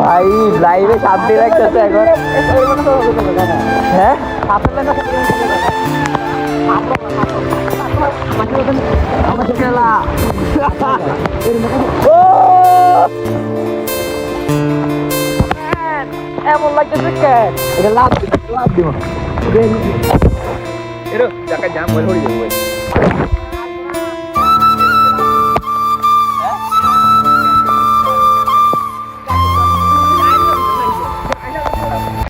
ভাই লাইভে শান্তি লাগতেছে এখন। হ্যাঁ? এমন লাগতেছে কেন এটা লাভ লাভ দিব এরো জায়গা জাম বলে যাবে